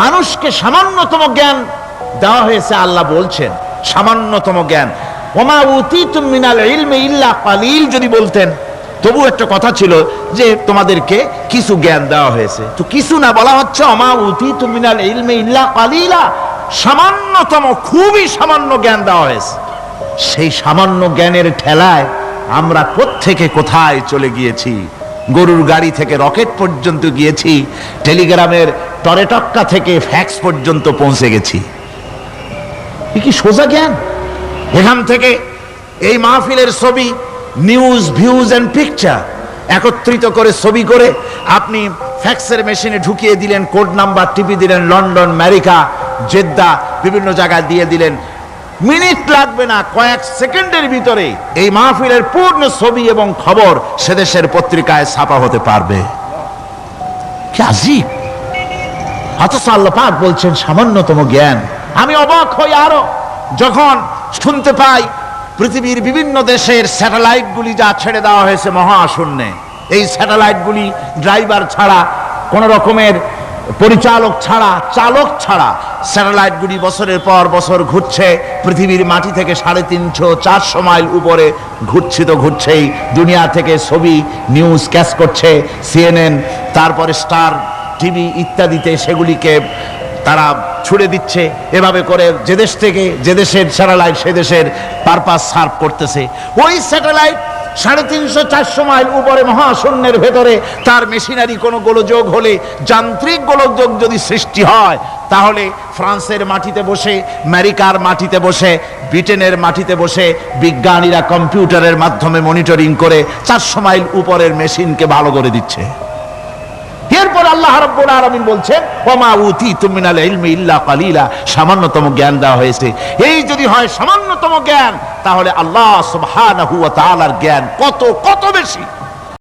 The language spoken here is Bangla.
মানুষকে সামান্যতম জ্ঞান দেওয়া হয়েছে, আল্লাহ বলছেন, সামান্যতম জ্ঞান। ওমা উতিতুম মিনাল ইলমে ইল্লা কালিল যদি বলতেন তবু একটা কথা ছিল যে তোমাদেরকে কিছু জ্ঞান দেওয়া হয়েছে। তো কিছু না বলা হচ্ছে অমা উতিতুম মিনাল ইলমে ইল্লা কালিলা, সামান্যতম, খুবই সামান্য জ্ঞান দেওয়া হয়েছে। সেই সামান্য জ্ঞানের ঠেলায় আমরা কোত্থেকে, কোথায় চলে গিয়েছি? গরুর গাড়ি থেকে রকেট পর্যন্ত গিয়েছি, টেলিগ্রামের টরেটক্কা থেকে ফ্যাক্স পর্যন্ত পৌঁছে গেছি। কি সোজা জ্ঞান? এখান থেকে এই মাহফিলের ছবি নিউজ ভিউজ অ্যান্ড পিকচার একত্রিত করে ছবি করে আপনি ফ্যাক্সের মেশিনে ঢুকিয়ে দিলেন, কোড নাম্বার টিপি দিলেন, লন্ডন, আমেরিকা, জেদ্দা, বিভিন্ন জায়গায় দিয়ে দিলেন। মিনিট লাগবে না, কয়েক সেকেন্ডের ভিতরে এই মাহফিলের পূর্ণ ছবি এবং খবর সেদেশের পত্রিকায় ছাপা হতে পারবে। কি আজীব! অথচ আল্লাহ পাক বলছেন, সামান্যতম জ্ঞান। আমি অবাক হই আরও। যখন শুনতে পাই, পৃথিবীর বিভিন্ন দেশের স্যাটেলাইটগুলি যা ছেড়ে দেওয়া হয়েছে মহাশূন্যে, এই স্যাটেলাইটগুলি ড্রাইভার ছাড়া, কোন রকমের পরিচালক ছাড়া, চালক ছাড়া, স্যাটেলাইটগুলি বছরের পর বছর ঘুরছে, পৃথিবীর মাটি থেকে সাড়ে তিনশো চারশো মাইল উপরে ঘুরছে তো ঘুরছেই, দুনিয়া থেকে ছবি, নিউজ ক্যাচ করছে, সিএনএন, তারপরে স্টার টিভি ইত্যাদিতে সেগুলিকে তারা ছুড়ে দিচ্ছে। এভাবে করে যে দেশ থেকে যে দেশের স্যাটেলাইট সে দেশের পারপাস সার্ভ করতেছে। ওই স্যাটেলাইট সাড়ে তিনশো চারশো মাইল উপরে মহাশূন্যের ভেতরে তার মেশিনারি কোনো গোলযোগ হলে, যান্ত্রিক গোলযোগ যদি সৃষ্টি হয়, তাহলে ফ্রান্সের মাটিতে বসে, আমেরিকার মাটিতে বসে, ব্রিটেনের মাটিতে বসে বিজ্ঞানীরা কম্পিউটারের মাধ্যমে মনিটরিং করে চারশো মাইল উপরের মেশিনকে ভালো করে দিচ্ছে। এরপর আল্লাহ রাব্বুল আলামিন বলছেন, ওমা উতি মিনাল ইলমি ইল্লা কালিলা। সামান্যতম জ্ঞান দেওয়া হয়েছে। এই যদি হয় সামান্যতম জ্ঞান, তাহলে আল্লাহ সুবহানাহু ওয়া তাআলার জ্ঞান কত কত বেশি?